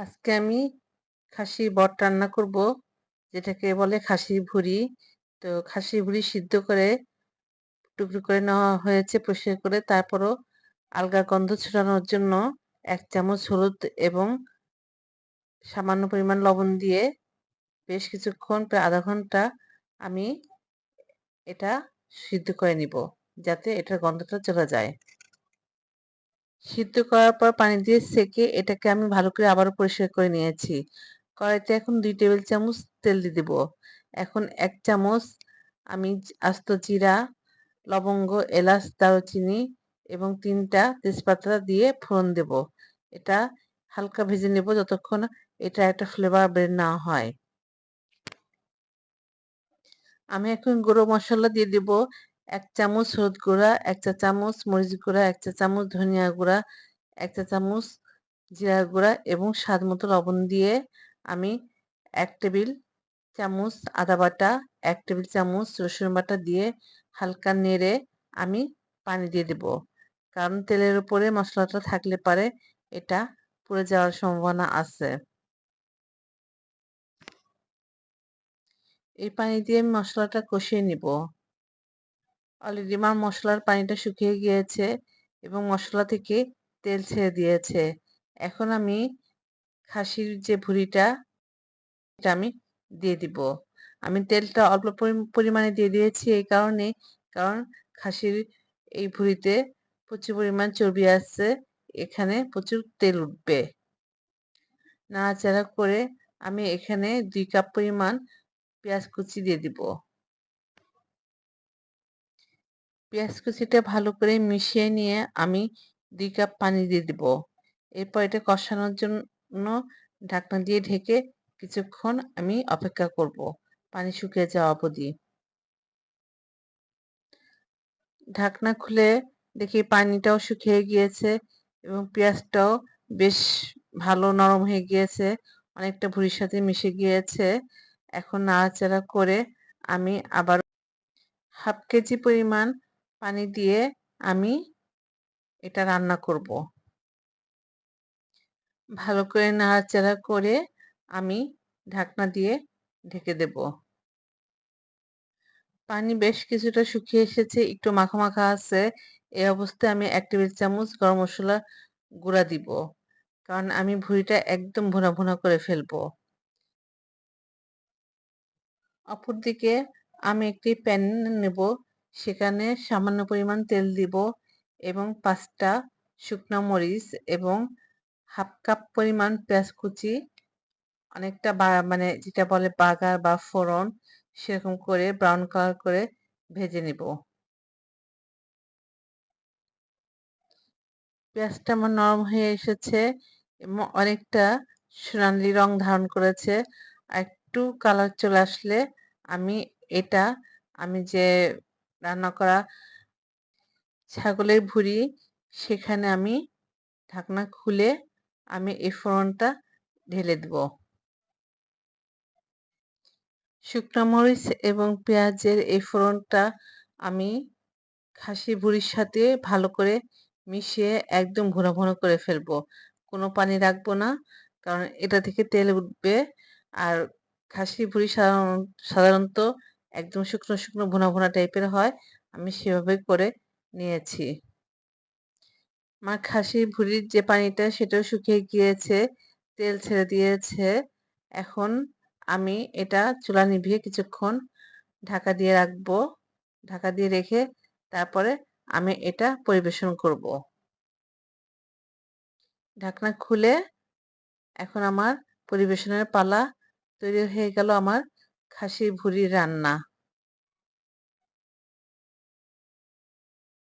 আজকে আমি খাসি বট রান্না করব, যেটাকে বলে খাসি ভুড়ি। তো খাসি ভুড়ি সিদ্ধ করে টুকরো করে নেওয়া হয়েছে, পরিষ্কার করে। তারপরও আলগা গন্ধ ছড়ানোর জন্য এক চামচ হলুদ এবং সামান্য পরিমাণ লবণ দিয়ে বেশ কিছুক্ষণ, প্রায় আধা ঘণ্টা আমি এটা সিদ্ধ করে নিব, যাতে এটার গন্ধটা চলে যায়। সিদ্ধ করার পর পানি দিয়ে সেকে এটাকে আমি ভালো করে আবারও পরিষ্কার করে নিয়েছি। কড়াইতে এখন দুই টেবিল চামচ তেল দিয়ে দিব। এখন এক চামচ আমি আস্ত জিরা, লবঙ্গ, এলাচ, দারুচিনি এবং তিনটা তেজপাতা দিয়ে ফোড়ন দেব। এটা হালকা ভেজে নেব যতক্ষণ এটা একটা ফ্লেভার বের না হয়। আমি এখন গুঁড়ো মশলা দিয়ে দিব। এক চামচ হলুদ গুঁড়া, এক চা চামচ মরিচ গুঁড়া, এক চা চামচ ধনিয়া গুঁড়া, এক চা চামচ জিরা গুঁড়া এবং স্বাদ মতো লবণ দিয়ে আমি এক টেবিল চামচ আদা বাটা, এক টেবিল চামচ রসুন বাটা দিয়ে হালকা নেড়ে আমি পানি দিয়ে দেব। কারণ তেলের উপরে মশলাটা থাকলে পারে এটা পুড়ে যাওয়ার সম্ভাবনা আছে। এই পানি দিয়ে আমি মশলাটা কষিয়ে নিব। অলরেডি আমার মশলার পানিটা শুকিয়ে গিয়েছে এবং মশলা থেকে তেল ছেড়ে দিয়েছে। এখন আমি খাসির যে ভুড়িটা, এটা আমি দিয়ে দিব। আমি তেলটা অল্প পরিমাণে দিয়ে দিয়েছি এই কারণে, কারণ খাসির এই ভুড়িতে প্রচুর পরিমাণ চর্বি আছে, এখানে প্রচুর তেল উঠবে। নাড়াচাড়া করে আমি এখানে দুই কাপ পরিমাণ পেঁয়াজ কুচি দিয়ে দিব। পেঁয়াজ কুচিটা ভালো করে মিশিয়ে নিয়ে আমি দুই কাপ পানি দিয়ে দিব। এরপর এটা কষানোর জন্য ঢাকনা দিয়ে ঢেকে কিছুক্ষণ আমি অপেক্ষা করব পানি শুকিয়ে যাওয়া অবধি। ঢাকনা খুলে দেখি পানিটাও শুকিয়ে গিয়েছে এবং পেঁয়াজটাও বেশ ভালো নরম হয়ে গিয়েছে, অনেকটা ভুড়ির সাথে মিশে গিয়েছে। এখন নাড়াচাড়া করে আমি আবার হাফ কেজি পরিমাণ পানি দিয়ে আমি এটা রান্না করব। ভালো করে নাড়াচাড়া করে আমি ঢাকনা দিয়ে ঢেকে দেব। পানি বেশ কিছুটা শুকিয়ে এসেছে, একটু মাখা মাখা আছে। এই অবস্থায় আমি এক টেবিল চামচ গরম মশলা গুঁড়া দিব, কারণ আমি ভুঁড়িটা একদম ভুনা ভুনা করে ফেলব। অপরদিকে আমি একটি প্যান নেব সেখানে সামান্য পরিমাণ তেল দিব এবং পাঁচটা শুকনো মরিচ এবং হাফ কাপ পরিমাণ পেঁয়াজ কুচি, অনেকটা মানে যেটা বলে বাগার বা ফোড়ন, সেরকম করে ব্রাউন কালার করে ভেজে নিব। পেঁয়াজটা আমার নরম হয়ে এসেছে এবং অনেকটা সোনালি রং ধারণ করেছে। একটু কালার চলে আসলে আমি এটা, আমি যে রান্না করা ছাগলের ভুড়ি, সেখানে আমি ঢাকনা খুলে আমি এই ফোড়নটা ঢেলে দেব। শুকনো মরিচ এবং পেঁয়াজের এই ফোড়নটা আমি খাসি ভুড়ির সাথে ভালো করে মিশিয়ে একদম ঘন ঘন করে ফেলব। কোনো পানি রাখব না, কারণ এটা থেকে তেল উঠবে। আর খাসি ভুড়ি সাধারণত একদম শুকনো শুকনো ভুনা, ভোনা টাইপের হয়। আমি সেভাবে করে নিয়েছি। আমার খাসির ভুড়ির যে পানিটা সেটাও শুকিয়ে গিয়েছে, তেল ছেড়ে দিয়েছে। এখন আমি এটা চুলা নিভিয়ে কিছুক্ষণ ঢাকা দিয়ে রাখব। ঢাকা দিয়ে রেখে তারপরে আমি এটা পরিবেশন করব। ঢাকনা খুলে এখন আমার পরিবেশনের পালা তৈরি হয়ে গেল আমার খাসির ভুড়ির রান্না।